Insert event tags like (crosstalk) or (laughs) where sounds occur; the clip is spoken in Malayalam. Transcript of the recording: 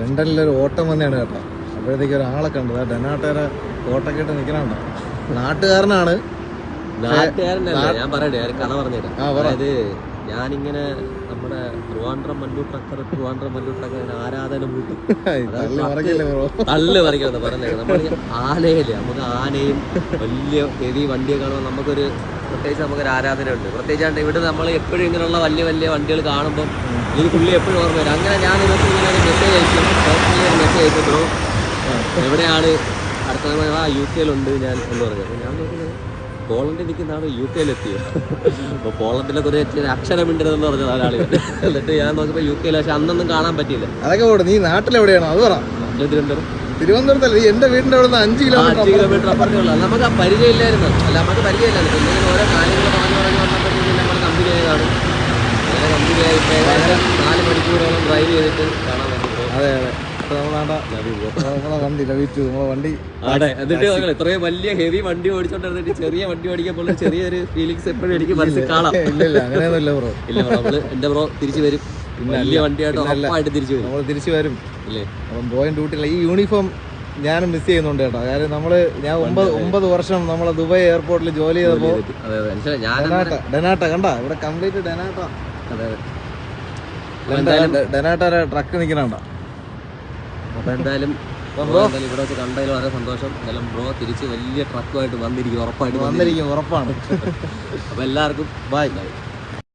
ലണ്ടനിലൊരു ഓട്ടം വന്നെയാണ് കേട്ടോ. അപ്പോഴത്തേക്ക് ഒരാളെ കണ്ടത്. ഡെനാട്ടേരെ കോട്ടൊക്കെ ഇട്ട് നിൽക്കണുണ്ടോ നാട്ടുകാരനാണ്. നാട്ടുകാരനല്ല ഞാൻ പറയട്ടെ ഞാൻ കഥ പറഞ്ഞുതരാം. അതായത് ഞാനിങ്ങനെ നമ്മുടെ ട്രിവാൻഡ്രം മല്ലൂർ ട്രക്കർ ട്രിവാൻഡ്രം മല്ലൂർ ട്രക്കർ ആരാധന കൂട്ടി തള്ളി പറിക്കുന്നത് പറഞ്ഞേക്കാം നമ്മൾ ആനയില്ലേ നമുക്ക് ആനയും വലിയ ഹെവി വണ്ടിയൊക്കെ കാണുമ്പോൾ നമുക്കൊരു പ്രത്യേകിച്ച് നമുക്കൊരു ആരാധനയുണ്ട്. പ്രത്യേകിച്ചാണ്ട് ഇവിടെ നമ്മൾ എപ്പോഴും ഇങ്ങനെയുള്ള വലിയ വലിയ വണ്ടികൾ കാണുമ്പോൾ എനിക്ക് പുള്ളി എപ്പോഴും ഓർമ്മ വരും. അങ്ങനെ ഞാൻ ഇവർക്ക് ഇങ്ങനെ ഒരു മെസ്സേജ് അയക്കും പേഴ്സണലി ഒരു മെസ്സേജ് അയക്കും ബ്രോ എവിടെയാണ്? അടുത്ത ആ യു കെയിലുണ്ട് ഞാൻ എന്ന് പറഞ്ഞു. അപ്പോൾ ഞാൻ നോക്കുന്നത് പോളണ്ടിൽ നിൽക്കുന്ന ആൾ യു കെയിലെത്തിയോ അപ്പോൾ പോളണ്ടിലെ കുറേ ചെറിയ അക്ഷരമിണ്ടതെന്ന് പറഞ്ഞത് ഒരാൾ എന്നിട്ട് ഞാൻ നോക്കുമ്പോൾ യു കെയിൽ പക്ഷെ അന്നൊന്നും കാണാൻ പറ്റിയില്ല. അതൊക്കെ നീ നാട്ടിലെവിടെയാണോ? അത് പറ. തിരുവനന്തപുരം. തിരുവനന്തപുരത്തല്ല നീ എന്റെ വീടിന്റെ അവിടെ നിന്ന് അഞ്ച് കിലോമീറ്റർ അഞ്ച് കിലോമീറ്റർ അപ്പുറത്തേ ഉള്ളൂ നമുക്ക് ആ പരിചയമില്ലായിരുന്നു. അല്ല നമുക്ക് പരിചയമില്ലായിരുന്നു. പിന്നെ ഇങ്ങനെ ഓരോ കാര്യങ്ങൾ പറഞ്ഞു പറഞ്ഞു വന്നപ്പോഴത്തേക്കും നമ്മൾ കമ്പനി ആയതാണ്. അങ്ങനെ കമ്പനി ആയി ഏകദേശം നാല് മണിക്കൂറോളം ഡ്രൈവ് ചെയ്തിട്ട് കാണാൻ പറ്റും അതെ അതെ. എന്നിട്ട് ഇത്രയും വലിയ ഹെവി വണ്ടി ഓടിച്ചോണ്ടിരുന്നിട്ട് ചെറിയ വണ്ടി ഓടിക്കുമ്പോൾ ചെറിയൊരു ഫീലിങ്സ് എപ്പോഴും എനിക്ക് മനസ്സിൽ കാണാം. ഇല്ല ബ്രോ ഇല്ല നമ്മൾ എന്റെ ബ്രോ തിരിച്ചു വരും. വലിയ വണ്ടിയായിട്ട് ഉറപ്പായിട്ട് തിരിച്ചു വരും. നമ്മൾ തിരിച്ചു വരും. ഇല്ലേ അപ്പം ബോയും ഡ്യൂട്ടിയില്ല ഈ യൂണിഫോം ഞാൻ മിസ് ചെയ്യുന്നുണ്ട് കേട്ടോ. കാര്യം നമ്മൾ ഞാൻ ഒമ്പത് ഒമ്പത് വർഷം നമ്മളെ ദുബായ് എയർപോർട്ടിൽ ജോലി ചെയ്തപ്പോ ഡെനാട്ട ഡെനാട്ട കണ്ട? ഇവിടെ കംപ്ലീറ്റ് ഡെനാട്ട. അതെ അതെ. ഡെനാട്ട ട്രക്ക് നിൽക്കണണ്ട അപ്പൊ എന്തായാലും ഇവിടെ വെച്ച് കണ്ടതിൽ വളരെ സന്തോഷം. എന്തായാലും ബ്രോ തിരിച്ച് വലിയ ട്രക്കുമായിട്ട് വന്നിരിക്കും ഉറപ്പായിട്ട് വന്നിരിക്കും ഉറപ്പാണ്. (laughs) അപ്പൊ എല്ലാവർക്കും ബൈ ബൈ